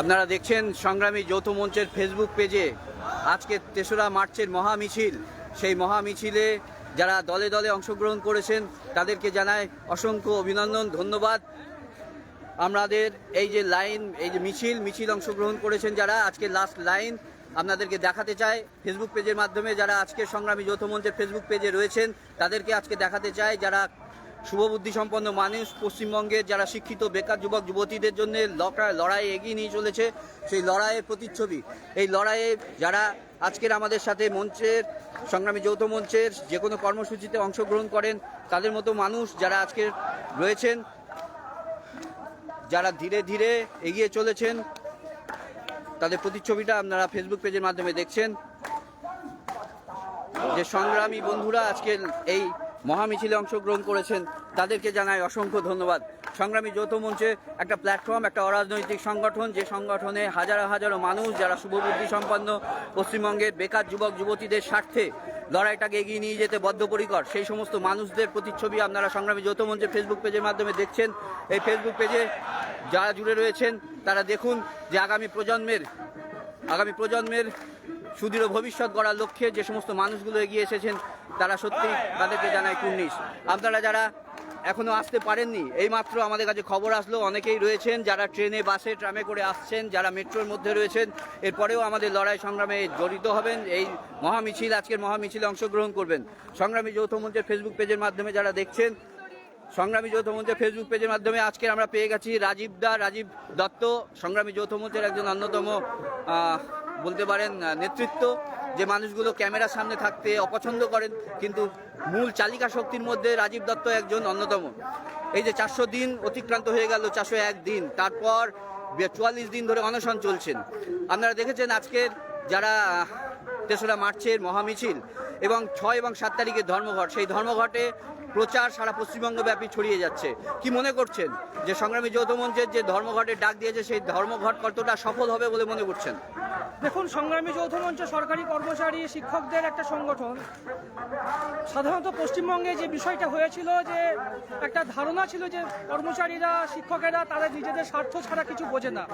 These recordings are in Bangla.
আপনারা দেখছেন সংগ্রামী যৌথ মঞ্চের ফেসবুক পেজে। আজকে তেসরা মার্চের মহা মিছিল সেই মহা মিছিলে যারা দলে দলে অংশগ্রহণ করেছেন, তাদেরকে জানায় অসংখ্য অভিনন্দন, ধন্যবাদ। আমাদের এই যে লাইন, এই যে মিছিল মিছিল অংশগ্রহণ করেছেন যারা, আজকে লাস্ট লাইন আপনাদেরকে দেখাতে চায় ফেসবুক পেজের মাধ্যমে যারা আজকে সংগ্রামী যৌথ মঞ্চের ফেসবুক পেজে রয়েছেন, তাদেরকে আজকে দেখাতে চায় যারা শুভবুদ্ধি সম্পন্ন মানুষ পশ্চিমবঙ্গের যারা শিক্ষিত, বেকার যুবক, যুবতীদের জন্য লড়াই এগিয়ে নিয়ে চলেছে সেই লড়াইয়ের প্রতিচ্ছবি। এই লড়াইয়ে যারা আজকের আমাদের সাথে মঞ্চের, সংগ্রামী যৌথ মঞ্চের যে কোনো কর্মসূচিতে অংশগ্রহণ করেন, তাদের মতো মানুষ যারা আজকে রয়েছেন, যারা ধীরে ধীরে এগিয়ে চলেছেন, তাদের প্রতিচ্ছবিটা আপনারা ফেসবুক পেজের মাধ্যমে দেখছেন। যে সংগ্রামী বন্ধুরা আজকে এই মহামিছিলে অংশগ্রহণ করেছেন। তাদেরকে জানাই অসংখ্য ধন্যবাদ। সংগ্রামী যৌথ মঞ্চে একটা প্ল্যাটফর্ম একটা অরাজনৈতিক সংগঠন, যে সংগঠনে হাজারো হাজারো মানুষ যারা শুভবুদ্ধি সম্পন্ন পশ্চিমবঙ্গের বেকার যুবক, যুবতীদের স্বার্থে লড়াইটাকে এগিয়ে নিয়ে যেতে বদ্ধপরিকর, সেই সমস্ত মানুষদের প্রতিচ্ছবি আপনারা সংগ্রামী যৌথ মঞ্চের ফেসবুক পেজের মাধ্যমে দেখছেন। এই ফেসবুক পেজে যারা জুড়ে রয়েছেন, তারা দেখুন যে আগামী প্রজন্মের আগামী প্রজন্মের সুদৃঢ় ভবিষ্যৎ গড়ার লক্ষ্যে যে সমস্ত মানুষগুলো এগিয়ে এসেছেন, তারা সত্যি তাদেরকে জানায় কুর্নিশ। আপনারা যারা এখনও আসতে পারেননি, এইমাত্র আমাদের কাছে খবর আসলো, অনেকেই রয়েছেন যারা ট্রেনে, বাসে, ট্রামে করে আসছেন, যারা মেট্রোর মধ্যে রয়েছেন, এরপরেও আমাদের লড়াই সংগ্রামে জড়িত হবেন, এই মহামিছিল, আজকের মহামিছিলে অংশগ্রহণ করবেন। সংগ্রামী যৌথ মঞ্চের ফেসবুক পেজের মাধ্যমে যারা দেখছেন, সংগ্রামী যৌথ মঞ্চের ফেসবুক পেজের মাধ্যমে আজকে আমরা পেয়ে গেছি রাজীব দা, রাজীব দত্ত, সংগ্রামী যৌথ মঞ্চের একজন অন্যতম বলতে পারেন নেতৃত্ব, যে মানুষগুলো ক্যামেরার সামনে থাকতে অপছন্দ করেন, কিন্তু মূল চালিকা শক্তির মধ্যে রাজীব দত্ত একজন অন্যতম। এই যে চারশো দিন অতিক্রান্ত হয়ে গেল, চারশো এক দিন, তারপর চুয়াল্লিশ দিন ধরে অনশন চলছেন আপনারা দেখেছেন আজকের যারা তেসরা মার্চের মহামিছিল এবং ছয় এবং সাত তারিখের ধর্মঘট, সেই ধর্মঘটে প্রচার সারা পশ্চিমবঙ্গ ব্যাপী ছড়িয়ে যাচ্ছে। কি মনে করছেন যে সংগ্রামী যৌথ মঞ্চের যে ধর্মঘটের ডাক দিয়েছে, সেই ধর্মঘট কতটা সফল হবে বলে মনে করছেন? দেখুন, সংগ্রামী যৌথ মঞ্চ, সরকারি কর্মচারী, শিক্ষকদের একটা সংগঠন। সাধারণত পশ্চিমবঙ্গে যে বিষয়টা হয়েছিল যে, একটা ধারণা ছিল যে কর্মচারীরা, শিক্ষকেরা তারা নিজেদের স্বার্থ ছাড়া কিছু বোঝে না।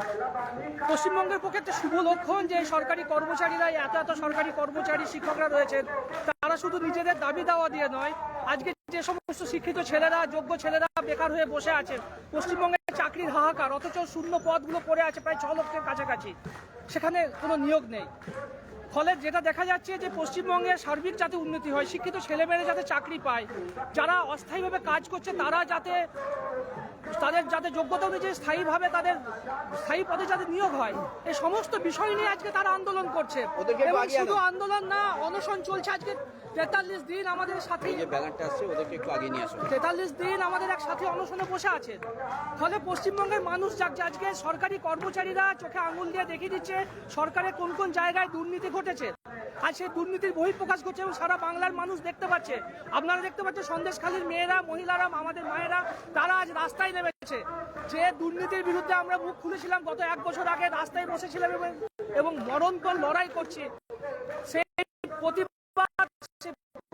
পশ্চিমবঙ্গের পক্ষে একটা শুভ লক্ষণ যে, সরকারি কর্মচারীরা এত এত সরকারি কর্মচারী, শিক্ষকরা রয়েছেন, তারা শুধু নিজেদের দাবি দাওয়া দিয়ে নয়, আজকে যে সমস্ত শিক্ষিত ছেলেরা, যোগ্য ছেলেরা বেকার হয়ে বসে আছে, পশ্চিমবঙ্গে চাকরির হাহাকার, অথচ শূন্য পদগুলো পড়ে আছে প্রায় ছ লক্ষের কাছাকাছি। সেখানে কোনো নিয়োগ নেই। ফলে যেটা দেখা যাচ্ছে যে পশ্চিমবঙ্গের সার্বিক যাতে উন্নতি হয় শিক্ষিত ছেলেমেয়েরা যাতে চাকরি পায় যারা অস্থায়ীভাবে কাজ করছে তারা যাতে তাদের যাতে যোগ্যতা অনুযায়ী স্থায়ীভাবে তাদের স্থায়ী পদে যাতে নিয়োগ হয় এই সমস্ত বিষয় নিয়ে আজকে তারা আন্দোলন করছে। এবং শুধু আন্দোলন না অনশন চলছে আজকে তেতাল্লিশ দিন আমাদের সাথে যে ব্যানারটা ওদেরকে একটু আগে নিয়ে আসুন তেতাল্লিশ দিন আমাদের এক সাথে অনশনে বসে আছেন ফলে পশ্চিমবঙ্গের মানুষ যাক- আজকে সরকারি কর্মচারীরা চোখে আঙুল দিয়ে দেখিয়ে দিচ্ছে সরকারের কোন কোন জায়গায় দুর্নীতি ঘটেছে আর সেই দুর্নীতির বহিঃপ্রকাশ করছে এবং সারা বাংলার মানুষ দেখতে পাচ্ছে। আপনারা দেখতে পাচ্ছেন সন্দেশখালীর মেয়েরা, মহিলারা, আমাদের মায়েরা, তারা আজ রাস্তায় নেমেছে। যে দুর্নীতির বিরুদ্ধে আমরা মুখ খুলেছিলাম গত এক বছর আগে, রাস্তায় বসেছিলাম এবং মরণপণ লড়াই করছি। সেই প্রতিবাদ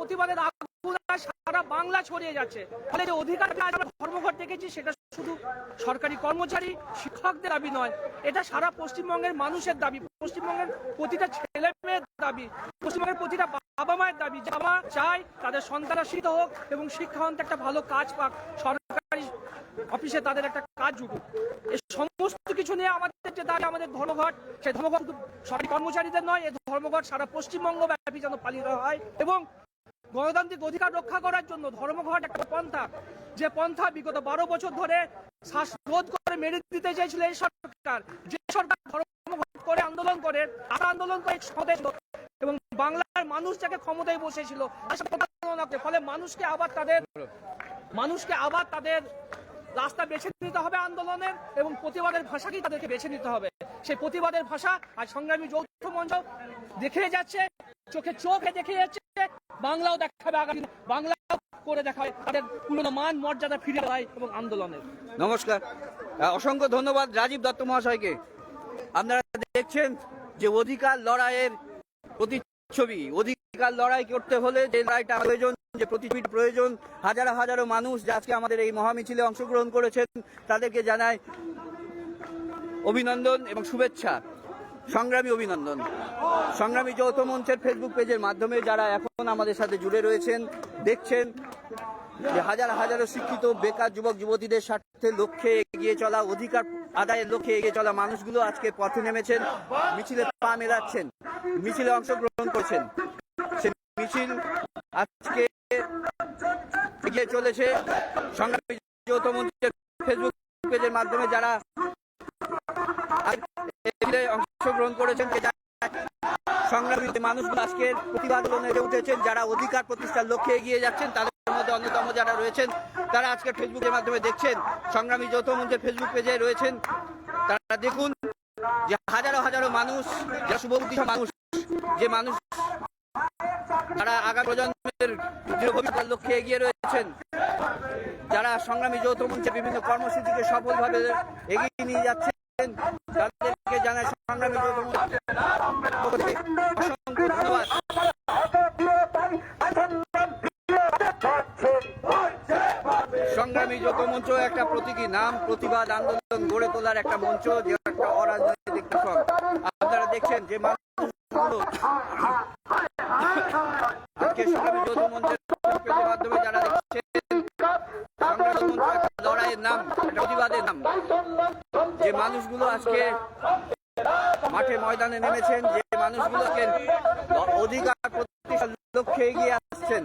প্রতিবাদের আগুন সারা বাংলা ছড়িয়ে যাচ্ছে। ফলে যে অধিকার ধর্মঘট দেখেছি, সেটা শুধু সরকারি কর্মচারী, শিক্ষকদের দাবি নয়, এটা সারা পশ্চিমবঙ্গের মানুষের দাবি। পশ্চিমবঙ্গের প্রতিটা ছেলে মেয়ের দাবি, পশ্চিমবঙ্গের প্রতিটা বাবা মায়ের দাবি। যারা চায়, তাদের সন্তানরা শিক্ষিত হোক এবং শিক্ষান্ত একটা ভালো কাজ পাক, সরকারি অফিসে তাদের একটা কাজ জুটুক এই সমস্ত কিছু নিয়ে আমাদের যে দাবি, আমাদের ধর্মঘট সেই ধর্মঘট সরকারি কর্মচারীদের নয় এই ধর্মঘট সারা পশ্চিমবঙ্গ ব্যাপী যেন পালিত হয় এবং গণতান্ত্রিক অধিকার রক্ষা করার জন্য ধর্মঘট একটা পন্থা। যে পন্থা বিগত বারো বছর ধরে শ্বাসরোধ করে মেরে দিতে চাইছিল এই সরকার। যে সরকার ধর্মঘট করে আন্দোলন করে আর আন্দোলন করে এবং বাংলার মানুষ যাকে ক্ষমতায় বসেছিল। ফলে মানুষকে আবার তাদের মানুষকে আবার তাদের রাস্তা বেছে নিতে হবে আন্দোলনের এবং প্রতিবাদের ভাষাকেই তাদেরকে বেছে নিতে হবে। সেই প্রতিবাদের ভাষা আর সংগ্রামী যৌথ মঞ্চ দেখে যাচ্ছে, চোখে চোখে দেখে যাচ্ছে। বাংলাও দেখাবে আগামী। বাংলাও করে দেখাবে তাদের পুরনো মান, মর্যাদা ফিরে দেয় এবং আন্দোলনের। নমস্কার। অসংখ্য ধন্যবাদ রাজীব দত্ত মহাশয়কে। আপনারা দেখছেন যে অধিকার লড়াইয়ের প্রতিচ্ছবি। অধিকার লড়াই করতে হলে যে লড়াইটা প্রয়োজন, যে প্রতিযোগিতা প্রয়োজন, হাজারো হাজারো মানুষ আজকে আমাদের এই মহামিছিলে অংশগ্রহণ করেছেন, তাদেরকে জানায় অভিনন্দন এবং শুভেচ্ছা। সংগ্রামী অভিনন্দন। সংগ্রামী যৌথ মঞ্চের ফেসবুক পেজের মাধ্যমে যারা এখন আমাদের সাথে জুড়ে রয়েছেন, দেখছেন যে হাজার হাজারো শিক্ষিত, বেকার যুবক, যুবতীদের স্বার্থে লক্ষ্যে এগিয়ে চলা, অধিকার আদায়ের লক্ষ্যে এগিয়ে চলা মানুষগুলো আজকে পথে নেমেছেন, মিছিলে পা মেলাচ্ছেন, মিছিলে অংশগ্রহণ করছেন। মিছিল আজকে এগিয়ে চলেছে। সংগ্রামী যৌথ মঞ্চের ফেসবুক পেজের মাধ্যমে যারা অংশগ্রহণ করেছেন সংগ্রামী যে মানুষগুলো আজকে প্রতিবাদ উঠেছেন। যারা অধিকার প্রতিষ্ঠার লক্ষ্যে এগিয়ে যাচ্ছেন, তাদের মধ্যে অন্যতম যারা রয়েছেন, তারা আজকে ফেসবুকের মাধ্যমে দেখছেন। সংগ্রামী যৌথ মঞ্চের ফেসবুক পেজে রয়েছেন। তারা দেখুন যে হাজারো হাজারো মানুষ, যারা মানুষ, যে মানুষ যারা আগামী প্রজন্মের ভবিষ্যতের লক্ষ্যে এগিয়ে রয়েছেন। যারা সংগ্রামী যৌথ মঞ্চে বিভিন্ন কর্মসূচিকে সফলভাবে এগিয়ে নিয়ে যাচ্ছেন তাদেরকে জানায় সংগ্রামী অসংখ্য ধন্যবাদ সংগ্রামী যৌথ মঞ্চ, একটা প্রতীকী নাম, প্রতিবাদ, আন্দোলন গড়ে তোলার একটা মঞ্চ, যে একটা অরাজনৈতিক প্ল্যাটফর্ম আপনারা দেখছেন যে মানুষগুলো আজকে সংগ্রামী যৌথ মঞ্চের মাধ্যমে যারা দেখছেন একটা লড়াইয়ের নাম প্রতিবাদের নাম। যে মানুষগুলো আজকে মাঠে ময়দানে নেমেছেন, যে মানুষগুলোকে অধিকার প্রতিষ্ঠার লক্ষ্যে এগিয়ে আসছেন,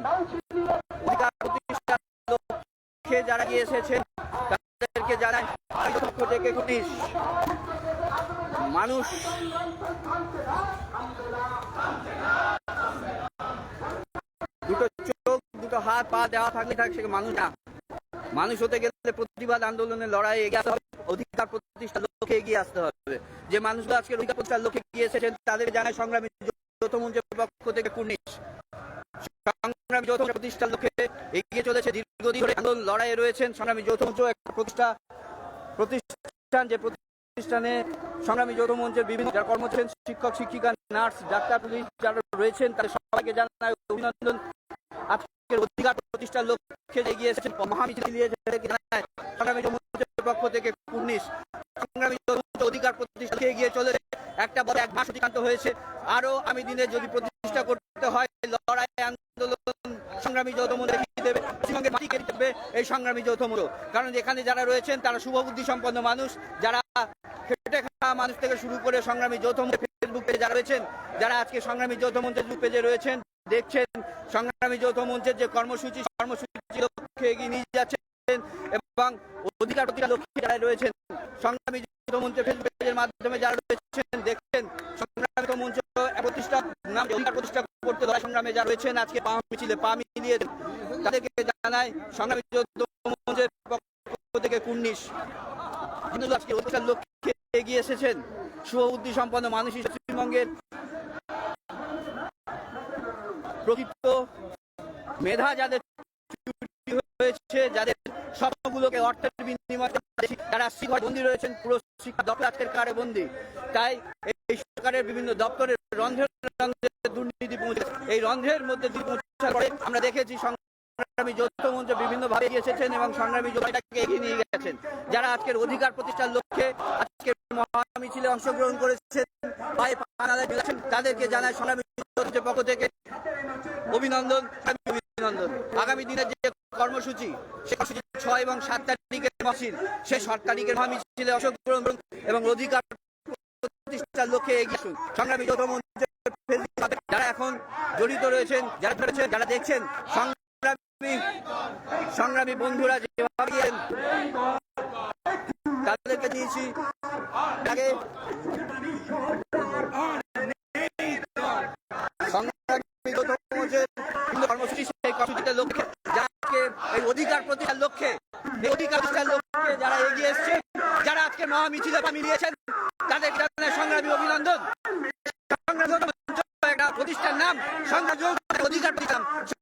অধিকার প্রতিষ্ঠার লক্ষ্যে যারা এগিয়ে এসেছেন, তাদেরকে জানাই পক্ষ থেকে পুলিশ মানুষ দুটো চোখ, দুটো হাত, পা দেওয়া থাকলে থাকে, সে মানুষ না। মানুষ হতে গেলে প্রতিবাদ আন্দোলনের লড়াই এগিয়ে আসতে হবে, অধিকার প্রতিষ্ঠার লক্ষ্যে এগিয়ে আসতে হবে। যে মানুষগুলো আজকে অধিকার প্রতিষ্ঠার লক্ষ্যে এগিয়ে এসেছেন, তাদের জানায় সংগ্রামী যৌথ মঞ্চের পক্ষ থেকে কুর্নিশ। সংগ্রামী যৌথ প্রতিষ্ঠার লক্ষ্যে এগিয়ে চলেছে দীর্ঘদিন ধরে আন্দোলন, লড়াইয়ে রয়েছেন সংগ্রামী যৌথ মঞ্চ একটা প্রতিষ্ঠা প্রতিষ্ঠান, যে প্রতিষ্ঠানে সংগ্রামী যৌথ মঞ্চের বিভিন্ন যারা কর্মচারী শিক্ষক, শিক্ষিকা, নার্স, ডাক্তার, পুলিশ যারা রয়েছেন, তাদের সবাইকে জানায় অভিনন্দন। আজকের অধিকার প্রতিষ্ঠার লক্ষ্যে এগিয়ে এসেছেন মহামিছিল পক্ষ থেকে কুর্নিশ। সংগ্রামী অধিকার প্রতিষ্ঠা এগিয়ে চলে। একটা বড় এক মাস অতিক্রান্ত হয়েছে। আরও আমি দিনে যদি প্রতিষ্ঠা করতে হয়, লড়াই, আন্দোলন, সংগ্রামী যৌথ মঞ্চ দেখিয়ে দেবে, পশ্চিমবঙ্গের মাটি কেটে দেবে এই সংগ্রামী যৌথ মঞ্চ কারণ এখানে যারা রয়েছেন, তারা শুভবুদ্ধি সম্পন্ন মানুষ। যারা খেটে খাওয়া মানুষ থেকে শুরু করে সংগ্রামী যৌথ মঞ্চ ফেসবুক পেজে যারা রয়েছেন, যারা আজকে সংগ্রামী যৌথ মঞ্চের ফেসবুক পেজে রয়েছেন দেখছেন সংগ্রামী যৌথ মঞ্চের যে কর্মসূচি কর্মসূচি লক্ষ্যে এগিয়ে নিয়ে যাচ্ছেন এবং অধিকার প্রতিষ্ঠার লক্ষ্যে যারা রয়েছেন, সংগ্রামী যৌথ মঞ্চের ফেসবুক পেজের মাধ্যমে যারা রয়েছেন, দেখছেন সংগ্রামী মঞ্চ প্রতিষ্ঠা, নাম অধিকার প্রতিষ্ঠা করতে লড়াই সংগ্রামে যারা রয়েছেন, আজকে পা মিছিলে পা মিলিয়ে তাদেরকে জানায় সংগ্রামী যৌথ মঞ্চের পক্ষ থেকে কুর্নিশ। আজকে অধিকার লক্ষ্যে এগিয়ে এসেছেন। শুভ সম্পন্ন মানুষ পশ্চিমবঙ্গের প্রকৃত মেধা যাদের হয়েছে, যাদের স্বপ্নগুলোকে অর্থের বিনিময়ে যারা শিক্ষক বন্দী রয়েছেন, পুরো শিক্ষা দপ্তর আজকের কারে বন্দী। তাই এই সরকারের বিভিন্ন দপ্তরের রন্ধ্রের রন্ধ্রে দুর্নীতি পৌঁছে এই রন্ধ্রের মধ্যে পরে আমরা দেখেছি সংগ্রামী যৌথ মঞ্চ বিভিন্নভাবে এসেছেন এবং সংগ্রামী যোদ্ধাটাকে এগিয়ে নিয়ে গেছেন। যারা আজকের অধিকার প্রতিষ্ঠার লক্ষ্যে আজকের মহামিছিলে অংশগ্রহণ করেছেন ঝুলাচ্ছেন, তাদেরকে জানায় সংগ্রামী পক্ষ থেকে অভিনন্দন অভিনন্দন। আগামী দিনের যে কর্মসূচি সে ছয় এবং সাত তারিখের মহামিছিল সে সাত তারিখের মহামিছিলে অংশগ্রহণ এবং অধিকার প্রতিষ্ঠার লক্ষ্যে এগিয়ে আসুন। সংগ্রামী যৌথ যারা এখন জড়িত রয়েছেন যারা রয়েছেন যারা দেখছেন সংগ্রামী সংগ্রামী বন্ধুরা যেভাবে তাদেরকে দিয়েছি আগে এই অধিকার প্রতিষ্ঠার লক্ষ্যে অধিকার প্রতিষ্ঠার লক্ষ্যে যারা এগিয়ে এসছে, যারা আজকে মহামিছিলে পা মিলিয়েছেন তাদের জানাই সংগ্রামী অভিনন্দন সংগ্রামী যৌথ মঞ্চ একটা প্রতিষ্ঠান নাম সংগ্রামী যৌথ অধিকার প্রতিষ্ঠান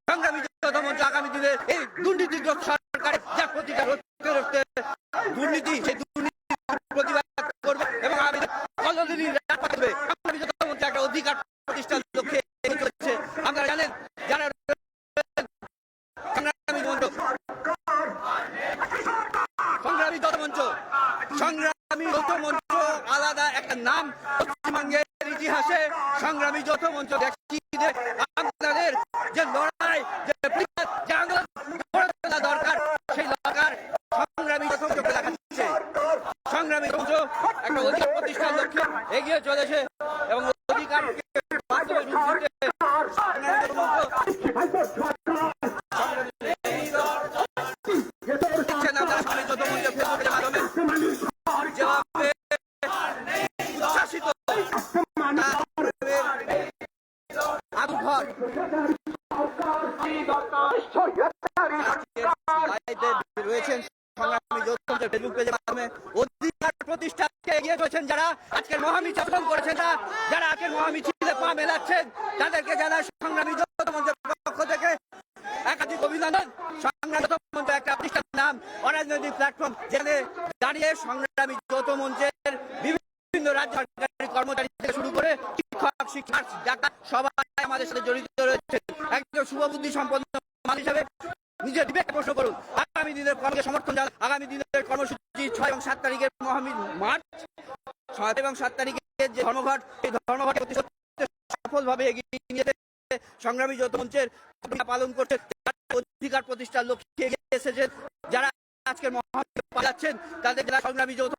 সংগ্রামী যৌথ মঞ্চ আগামী দিনে এই দুর্নীতিগ্রস্ত সরকারের যা প্রতিকার রুখতে রুখতে দুর্নীতি সেই দুর্নীতি প্রতিবাদ করবে এবং আমি কলদিনী রাত পাবে সংগ্রামী যৌথ মঞ্চ একটা অধিকার প্রতিষ্ঠান লক্ষ্যে এগিয়ে চলেছে আপনারা জানেন যারা রয়েছেন সংগ্রামী মঞ্চ সংগ্রামী যৌথ মঞ্চ আলাদা একটা নাম পশ্চিমবঙ্গের ইতিহাসে সংগ্রামী যৌথ মঞ্চ রয়েছেন সংগ্রামী যোদ্ধাদের ফেসবুক পেজের মাধ্যমে। অধিকার প্রতিষ্ঠাকে এগিয়ে চলেছেন যারা, আজকের মহামিছিল করেছেন তারা, যারা আজকের মহামিছিলে পা মেলাচ্ছেন, তাদেরকে যারা সংগ্রামী যোদ্ধা মঞ্চের পক্ষ থেকে একাধিক অভিনন্দন। সংগ্রামী একটা প্রতিষ্ঠান নাম অরাজনৈতিক প্ল্যাটফর্ম যেখানে দাঁড়িয়ে সংগ্রামী যৌথ মঞ্চের বিভিন্ন রাজ্য সরকারি কর্মচারী থেকে শুরু করে শিক্ষক শিক্ষক ডাক্তার, সবাই আমাদের সাথে জড়িত রয়েছে। একজন শুভবুদ্ধি সম্পন্ন মানুষ হিসাবে নিজের বিবেক প্রশ্ন করুন আগামী দিনের কর্মকে সমর্থন জানান। আগামী দিনের কর্মসূচি ছয় এবং সাত তারিখের মহামি মার্চ। ছয় এবং সাত তারিখের যে ধর্মঘট, এই ধর্মঘট সফলভাবে এগিয়ে নিয়ে সংগ্রামী যত মঞ্চের পালন করছে। অধিকার প্রতিষ্ঠার লক্ষ্যে এগিয়ে এসেছেন, যারা আজকের মহামিছিল পালাচ্ছেন, তাদের যারা সংগ্রামী যৌথ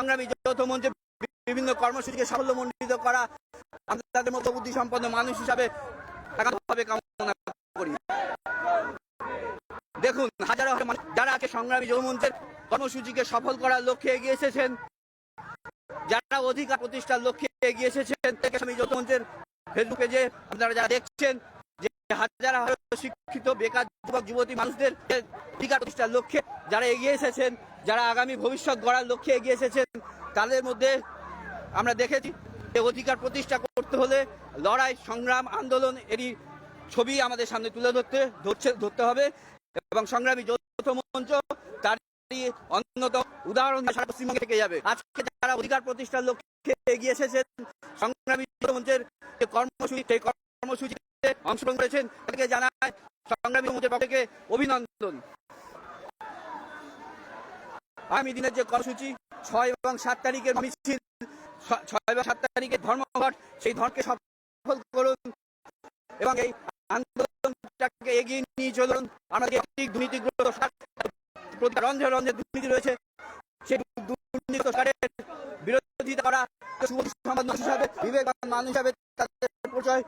সংগ্রামী যৌথ মঞ্চে বিভিন্ন কর্মসূচিকে সাফল্যমণ্ডিত করা, আমরা তাদের মতো বুদ্ধি সম্পন্ন মানুষ হিসাবে একান্তভাবে কামনা করি। দেখুন, হাজারো যারা আজকে সংগ্রামী যৌথ মঞ্চের কর্মসূচিকে সফল করার লক্ষ্যে এগিয়ে এসেছেন, যারা অধিকার প্রতিষ্ঠার লক্ষ্যে এগিয়ে এসেছেন থেকে আমি যৌথ মঞ্চের ফেসবুক পেজে আপনারা যারা দেখছেন, যে হাজার হাজার শিক্ষিত, বেকার যুবক, যুবতী মানুষদের অধিকার প্রতিষ্ঠার লক্ষ্যে যারা এগিয়ে এসেছেন যারা আগামী ভবিষ্যৎ গড়ার লক্ষ্যে এগিয়ে এসেছেন, তাদের মধ্যে আমরা দেখেছি অধিকার প্রতিষ্ঠা করতে হলে লড়াই, সংগ্রাম, আন্দোলন এরই ছবি আমাদের সামনে তুলে ধরতে, ধরছে, ধরতে হবে এবং সংগ্রামী যৌথ মঞ্চ তারই অন্যতম উদাহরণ সারা পশ্চিমবঙ্গে থেকে যাবে। আজকে যারা অধিকার প্রতিষ্ঠার লক্ষ্যে এগিয়ে এসেছেন, সংগ্রামী যৌথ মঞ্চের যে কর্মসূচি, সেই কর্মসূচিতে অংশগ্রহণ করেছেন, তাদেরকে জানায় সংগ্রামী মঞ্চের পক্ষ থেকে অভিনন্দন। আগামী দিনের যে কর্মসূচি, ছয় এবং সাত তারিখের মিছিল ছয় এবং সাত তারিখের ধর্মঘট, সেই ধর্মকে সফল করুন এবং এই আন্দোলনটাকে এগিয়ে নিয়ে চলুন। আমাদের অধিক দুর্নীতিগ্রস্ত সার- প্রতি রন্ধে রন্ধে দুর্নীতি রয়েছে, সেই দুর্নীতি সারের বিরোধিতা করা সমাজ মানুষ হিসাবে, বিবেকবান মানুষ হিসাবে তাদের পরিচয়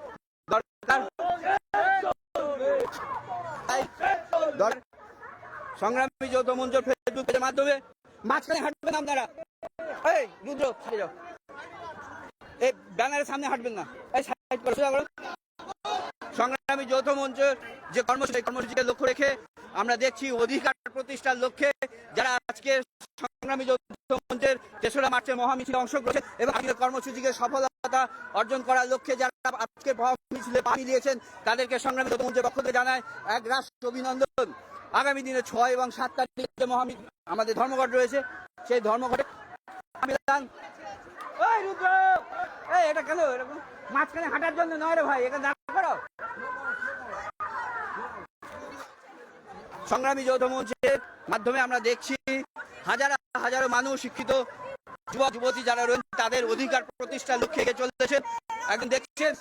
সংগ্রামী যৌথ মঞ্চ ফেসবুকের মাধ্যমে মাঝখানে হাঁটবেন আপনারা। এই, রুদ্র সাইডে যাও। এই, ব্যানারের সামনে হাঁটবেন না। এই, সাইড। সংগ্রামী যৌথ মঞ্চের যে কর্মসূচি কর্মসূচিকে লক্ষ্য রেখে আমরা দেখছি অধিকার প্রতিষ্ঠার লক্ষ্যে যারা আজকে সংগ্রামী যৌথ মঞ্চের তেসরা মার্চে মহামিছিলে অংশগ্রহণ এবং আজকের কর্মসূচিকে সফলতা অর্জন করার লক্ষ্যে যারা আজকে মহামিছিলে পা মিলিয়েছেন তাদেরকে সংগ্রামী যৌথ মঞ্চের পক্ষ থেকে জানায় এক রাষ্ট্র অভিনন্দন। আগামী দিনে ছয় এবং সাত তারিখে মহামি আমাদের ধর্মঘট রয়েছে, সেই ধর্মঘটে এটা কেন? এরকম মাঝখানে হাঁটার জন্য নয় রে ভাই এখানে দাঁড়া করো সংগ্রামী যৌথ মঞ্চের মাধ্যমে আমরা দেখছি হাজার হাজারো মানুষ শিক্ষিত যুবক যুবতী যারা রয়েছেন তাদের অধিকার প্রতিষ্ঠার লক্ষ্যে এগিয়ে চলতেছেন একজন দেখছেন,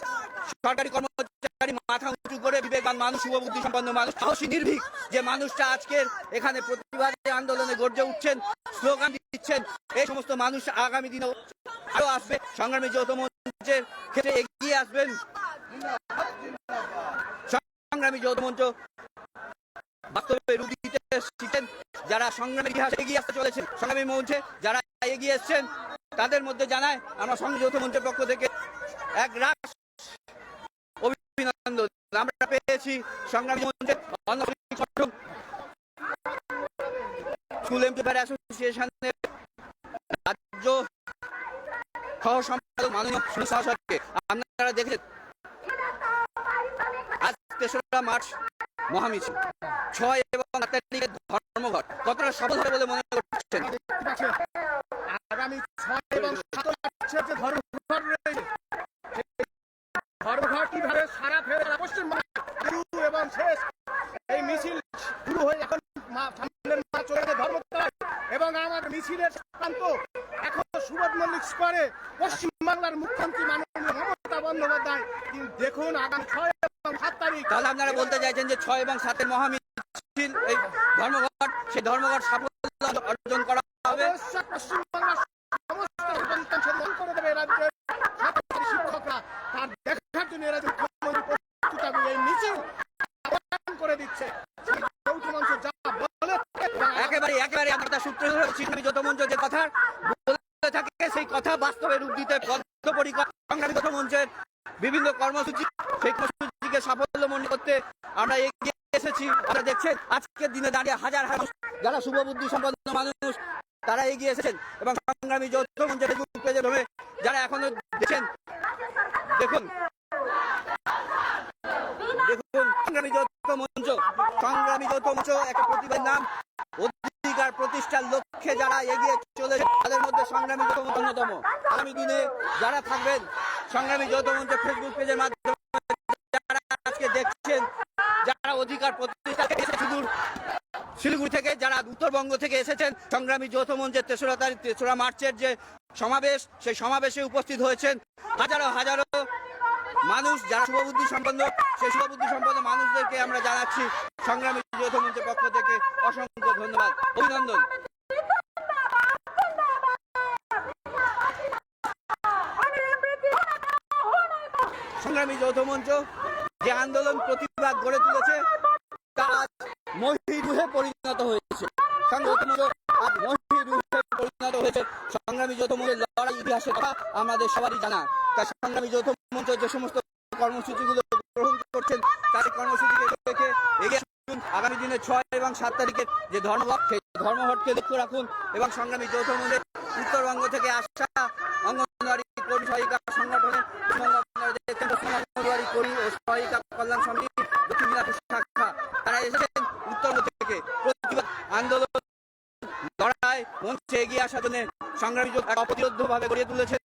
সরকারি কর্মচারী মাথা উঁচু করে বিবেকবান মানুষ শুভবুদ্ধি সম্পন্ন মানুষ, সাহসী নির্ভীক। যে মানুষটা আজকের এখানে প্রতিবাদে আন্দোলনে গর্জে উঠছেন, স্লোগান দিচ্ছেন, এই সমস্ত মানুষ আগামী দিনে আরও আসবে। সংগ্রামী যৌথ মঞ্চের ক্ষেত্রে এগিয়ে আসবেন। সংগ্রামী যৌথ মঞ্চ বাস্তবে রূপ দিতে শিখেন যারা সংগ্রামের ইতিহাসে এগিয়ে আসতে চলেছেন, সংগ্রামী মঞ্চে যারা এগিয়ে এসছেন, তাদের মধ্যে জানায় আমরা যৌথ মঞ্চের পক্ষ থেকে এক রাস অভিনন্দন। আমরা পেয়েছি সংগ্রামী মঞ্চে স্কুল এমপ্লয়ার অ্যাসোসিয়েশনের রাজ্য সহ সম্পাদক মাননীয় সুনীল সরকারকে আপনারা দেখেছেন, আজ তেসরা মার্চ মহামিছিল। ছয় এবং সাত তারিখে ধর্মঘট। কতটা সফল হবে বলে মনে করছেন আগামী আগামী ছয় এবং সাত মার্চের যে ধর্মঘট রয়েছে সেই ধর্মঘট কীভাবে সারা ফেরে না পশ্চিমবঙ্গ শুরু এবং শেষ এই মিছিল শুরু হয়ে এখন মা- সামনের মা চলে গেছে ধর্মতলায় এবং আমার মিছিলের প্রান্ত এখন সুবোধ মল্লিক স্কোয়ারে পশ্চিমবাংলার মুখ্যমন্ত্রী মাননীয় মমতা বন্দ্যোপাধ্যায় তিনি দেখুন আগামী ছয় এবং সাত তারিখ তাহলে আপনারা বলতে চাইছেন যে ছয় এবং সাতের মহামিছিল এই ধর্মঘট সেই ধর্মঘট সাফল্য অর্জন করা হবে অবশ্যই পশ্চিমবাংলার সমস্ত সন্তান মন করে দেবে রাজ্যের ছাত্রছাত্রী শিক্ষকরা তার দেখার জন্য এরা মুখ্যমন্ত্রী প্রস্তুত থাকবে এই মিছিল আহ্বান করে দিচ্ছে সেই যৌথ মঞ্চ যা বলে একেবারে একেবারে আমরা সূত্র শিল্পী যে কথা থাকে, সেই কথা বাস্তবে রূপ দিতে বদ্ধপরিকর সংগ্রামী যত মঞ্চের বিভিন্ন কর্মসূচি, সেই কর্মসূচিকে সাফল্য মনে করতে আমরা এগিয়ে এসেছি। আপনারা দেখছেন, আজকের দিনে দাঁড়িয়ে হাজার হাজার যারা শুভবুদ্ধি সম্পন্ন মানুষ, তারা এগিয়ে এসেছেন। এবং সংগ্রামী যৌথ মঞ্চের ফেসবুক পেজে ঢোকে যারা এখনও দেখছেন, দেখুন। দেখুন, সংগ্রামী যৌথ মঞ্চ, সংগ্রামী যৌথ মঞ্চ, একটা প্রতিবাদ নাম, অধিকার প্রতিষ্ঠার লক্ষ্যে যারা এগিয়ে চলেছে, তাদের মধ্যে সংগ্রামী যৌথ মঞ্চ অন্যতম। আগামী দিনে যারা থাকবেন, সংগ্রামী যৌথ মঞ্চের ফেসবুক পেজের মাধ্যমে, যারা আজকে দেখছেন, যারা অধিকার প্রতিষ্ঠা সুদূর শিলিগুড়ি থেকে যারা উত্তরবঙ্গ থেকে এসেছেন, সংগ্রামী যৌথ মঞ্চের তেসরা তারিখ, তেসরা মার্চের যে সমাবেশ, সেই সমাবেশে উপস্থিত হয়েছেন হাজারো হাজারো মানুষ যারা শুভবুদ্ধি সম্পন্ন, সেই শুভবুদ্ধি সম্পন্ন মানুষদেরকে আমরা জানাচ্ছি সংগ্রামী যৌথ মঞ্চের পক্ষ থেকে অসংখ্য ধন্যবাদ, অভিনন্দন। সংগ্রামী যৌথ মঞ্চ, যে আন্দোলন প্রতিবাদ গড়ে তুলেছে, তা মহিরুহে পরিণত হয়েছে। আজ মহিরুহে পরিণত হয়েছে। সংগ্রামী যৌথ মঞ্চের লড়াই ইতিহাসের কথা আমাদের সবারই জানা। তাই সংগ্রামী যৌথ মঞ্চ যে সমস্ত কর্মসূচিগুলো গ্রহণ করছেন, তার কর্মসূচিকে দেখে এগিয়ে আসুন। আগামী দিনে ছয় এবং সাত তারিখের যে ধর্মঘট, সেই ধর্মঘটকে লক্ষ্য রাখুন এবং সংগ্রামী যৌথ মঞ্চের উত্তরবঙ্গ থেকে আসা অঙ্গনওয়াড়ি কর্মী সহায়িকা সংগঠনের অঙ্গনওয়াড়ি কর্মী ও সহায়িকা কল্যাণ সমিতি, দক্ষিণ দিনাজপুর শাখা, তারা এসেছেন উত্তরবঙ্গ থেকে। প্রতিবাদ আন্দোলন লড়াই, মঞ্চে এগিয়ে আসার জন্য সংগ্রামী যৌথ অপ্রতিরোধভাবে গড়িয়ে অপ্রতিরোধ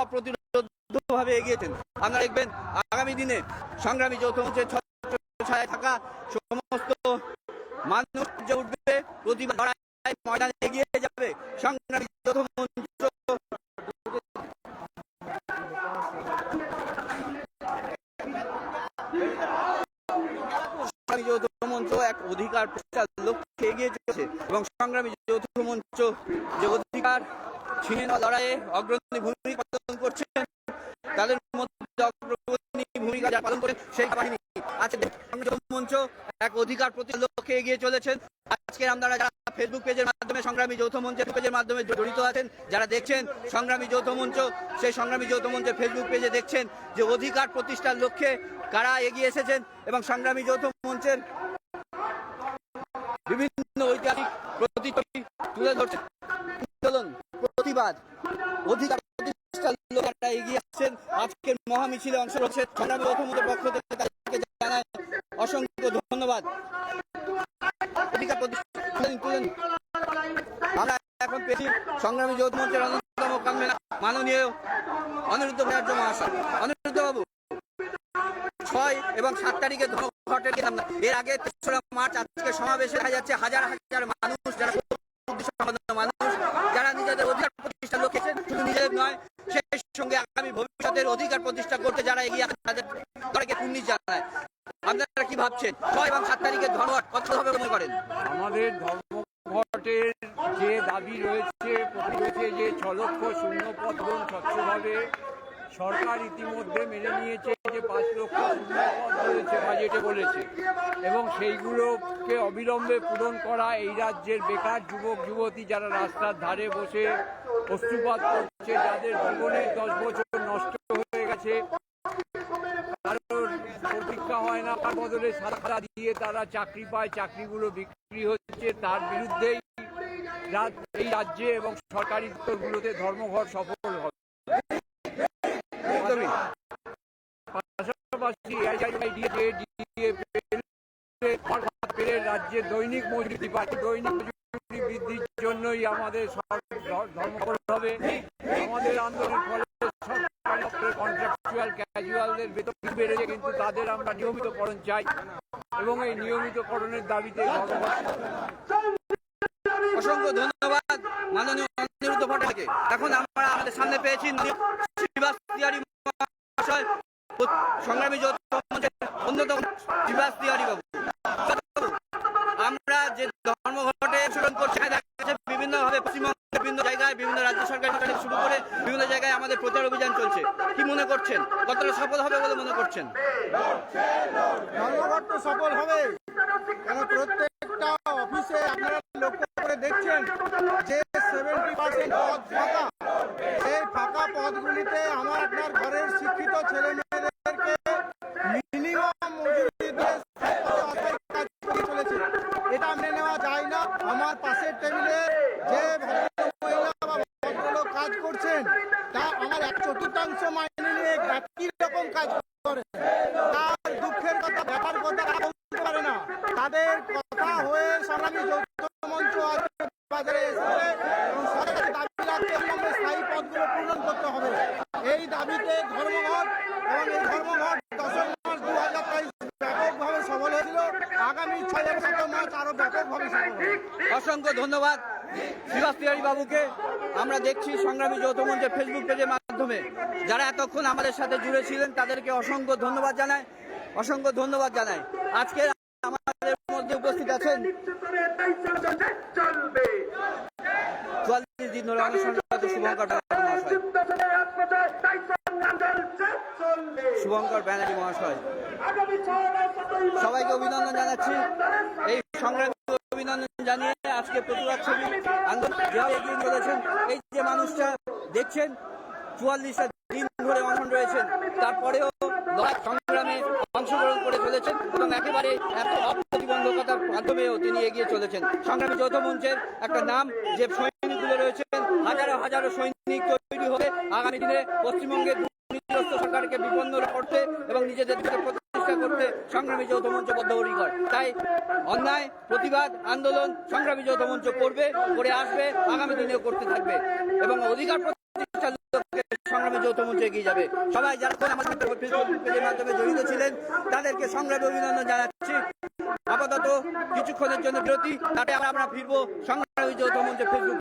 অপ্রতিরোধভাবে এগিয়েছেন। আপনারা দেখবেন আগামী দিনে সংগ্রামী যৌথ ছত্র ছায় থাকা সমস্ত মানুষ যে উঠবে প্রতিবাদ ময়দানে এগিয়ে যাবে। সংগ্রামী যৌথ মঞ্চ। সংগ্রামী যৌথ মঞ্চ এক অধিকার প্রচার লক্ষ্যে এগিয়ে চলেছে এবং সংগ্রামী যৌথ মঞ্চ যে অধিকার ছিনে লড়াইয়ে অগ্রণী ভূমিকা পালন করেন সেই বাহিনী আজকে মঞ্চ এক অধিকার প্রতি লক্ষ্যে এগিয়ে চলেছেন। আজকে আপনারা যারা ফেসবুক পেজের মাধ্যমে সংগ্রামী যৌথ মঞ্চের পেজের মাধ্যমে জড়িত আছেন, যারা দেখছেন সংগ্রামী যৌথ মঞ্চ, সেই সংগ্রামী যৌথ মঞ্চের ফেসবুক পেজে দেখছেন যে অধিকার প্রতিষ্ঠার লক্ষ্যে কারা এগিয়ে এসেছেন এবং সংগ্রামী যৌথ মঞ্চের বিভিন্ন ঐতিহাসিক প্রতিচ্ছবি তুলে ধরছেন। আন্দোলন, প্রতিবাদ, অধিকার লোকেরা এগিয়ে আসছেন। অংশ রয়েছে যৌথ পক্ষ থেকে তাদেরকে জানায় অসংখ্য ধন্যবাদ। আমরা এখন পেয়েছি সংগ্রামী যৌথ মঞ্চের অন্যতম কনভেনার মাননীয় অনিরুদ্ধ ভট্টাচার্য মহাশয়। অনিরুদ্ধ বাবু, ছয় এবং সাত তারিখে কি এর আগে তেসরা মার্চ আজকে সমাবেশে দেখা যাচ্ছে হাজার হাজার মানুষ, যারা মানুষ, যারা নিজেদের অধিকার প্রতিষ্ঠার লক্ষ্যে শুধু নিজেদের নয় সঙ্গে আগামী ভবিষ্যতের অধিকার প্রতিষ্ঠা করতে যারা এগিয়ে আছে, তাদের তাদেরকে পুণ্যি জানায় আপনারা কি ভাবছেন? ছয় এবং সাত তারিখের ধর্মঘট কত হবে মনে করেন? আমাদের ধর্মঘটের যে দাবি রয়েছে যে ছ লক্ষ শূন্য পদ স্বচ্ছভাবে সরকার ইতিমধ্যে মেনে নিয়েছে যে পাঁচ লক্ষ রয়েছে বাজেটে বলেছে। এবং সেইগুলোকে অবিলম্বে পূরণ করা এই রাজ্যের বেকার যুবক, যুবতী যারা রাস্তার ধারে বসে অস্ত্রপাত করছে, যাদের জীবনের দশ বছর নষ্ট হয়ে গেছে, কারোর প্রতীক্ষা হয় না, তার বদলে সারা দিয়ে তারা চাকরি পায়, চাকরিগুলো বিক্রি হচ্ছে তার বিরুদ্ধেই। এই রাজ্যে এবং সরকারি দপ্তরগুলোতে ধর্মঘট সফল হবে। রাজ্যের দৈনিক মজুরি পাচ্ছে দৈনিক মজুরি বৃদ্ধির জন্যই আমাদের ধর্মঘট হবে। আমাদের আন্দোলনের ফলে কন্ট্রাকচুয়াল ক্যাজুয়ালদের বেতন বেড়েছে, কিন্তু তাদের আমরা নিয়মিতকরণ চাই এবং এই নিয়মিতকরণের দাবিতে অসংখ্য ধন্যবাদ। মাননীয় অনিরুদ্ধ এখন আমরা আমাদের সামনে পেয়েছি শ্রীবাস সংগ্রামী অন্যতম তিওয়ারি বাবু। আমরা যে ধর্মঘটে অংশগ্রহণ করছি বিভিন্নভাবে পশ্চিমবঙ্গের বিভিন্ন জায়গায়, বিভিন্ন রাজ্য সরকার থেকে শুরু করে বিভিন্ন জায়গায় আমাদের প্রচার অভিযান চলছে। কি মনে করছেন? কতটা সফল হবে বলে মনে করছেন? ধর্মঘট তো সফল হবে। কেন প্রত্যেকটা অফিসে আপনারা লক্ষ্য করে দেখছেন যে সেভেন্টি পার্সেন্ট পদ ফাঁকা সেই ফাঁকা পদগুলিতে আমার আপনার ঘরের শিক্ষিত ছেলে মেয়েদেরকে মিনিমাম মজুরি দিয়ে অস্থায়ী কাজ করে চলেছে এটা মেনে নেওয়া যায় না আমার পাশের টেবিলে যে ভদ্র মহিলা বা ভদ্রলোক কাজ করছেন তা আমার এক চতুর্থাংশ মাইনে নিয়ে একই রকম কাজ করে তার দুঃখের কথা ব্যাপার কথা তারা বলতে পারে না তাদের কথা হয়ে সংগ্রামী যৌথ মঞ্চ আজকে বাজারে এসেছে এবং সরকারি দাবি রাখতে অবিলম্বে স্থায়ী পদগুলো পূরণ করতে হবে এই দাবিতে ধর্মঘট এবং এই ধর্মঘট দশই মার্চ দু হাজার তেইশ ব্যাপকভাবে সফল হয়েছিল আগামী ছয় মার্চ আরও ব্যাপকভাবে অসংখ্য ধন্যবাদ শ্রীবাস তিওয়ারি বাবুকে। আমরা দেখছি সংগ্রামী যৌথ মঞ্চের ফেসবুক পেজের মাধ্যমে। যারা এতক্ষণ আমাদের সাথে জুড়ে ছিলেন, তাদেরকে অসংখ্য ধন্যবাদ জানাই। অসংখ্য ধন্যবাদ জানাই। আজকে আমাদের মধ্যে উপস্থিত আছেন চুয়াল্লিশ দিন ধরে মহাশয়। শুভঙ্কর ব্যানার্জি মহাশয়। সবাইকে অভিনন্দন জানাচ্ছি। এই সংগ্রামী অভিনন্দন জানিয়ে আজকে প্রতিবাদ ছবি আন্দোলন যেভাবে এগিয়ে চলেছেন এই যে মানুষটা দেখছেন চুয়াল্লিশটা দিন ধরে অনশন রয়েছেন। তারপরেও লড়াই সংগ্রামে অংশগ্রহণ করে চলেছেন এবং একেবারে এত অপ্রতিবন্ধকতার মাধ্যমেও তিনি এগিয়ে চলেছেন। সংগ্রামী যৌথ মঞ্চের একটা নাম, যে সৈনিকগুলো রয়েছেন, হাজারো হাজারো সৈনিক তৈরি হবে আগামী দিনে দুর্নীতিগ্রস্ত সরকারকে বিপন্ন করতে এবং নিজেদের প্রতিষ্ঠা করতে সংগ্রামী যৌথ মঞ্চ বদ্ধপরিকর। তাই অন্যায়, প্রতিবাদ, আন্দোলন সংগ্রামী যৌথ মঞ্চ করবে, করে আসবে, আগামী দিনেও করতে থাকবে। এবং অধিকার সংগ্রামী যৌথ মঞ্চ এগিয়ে যাবে। সবাই যারা আমাদের ফেসবুক মাধ্যমে জড়িত ছিলেন, তাদেরকে সংগ্রামে অভিনন্দন জানাচ্ছি। আপাতত কিছুক্ষণের জন্য বিরতি তাতে আমরা ফিরবো সংগ্রামী যৌথ মঞ্চের ফেসবুক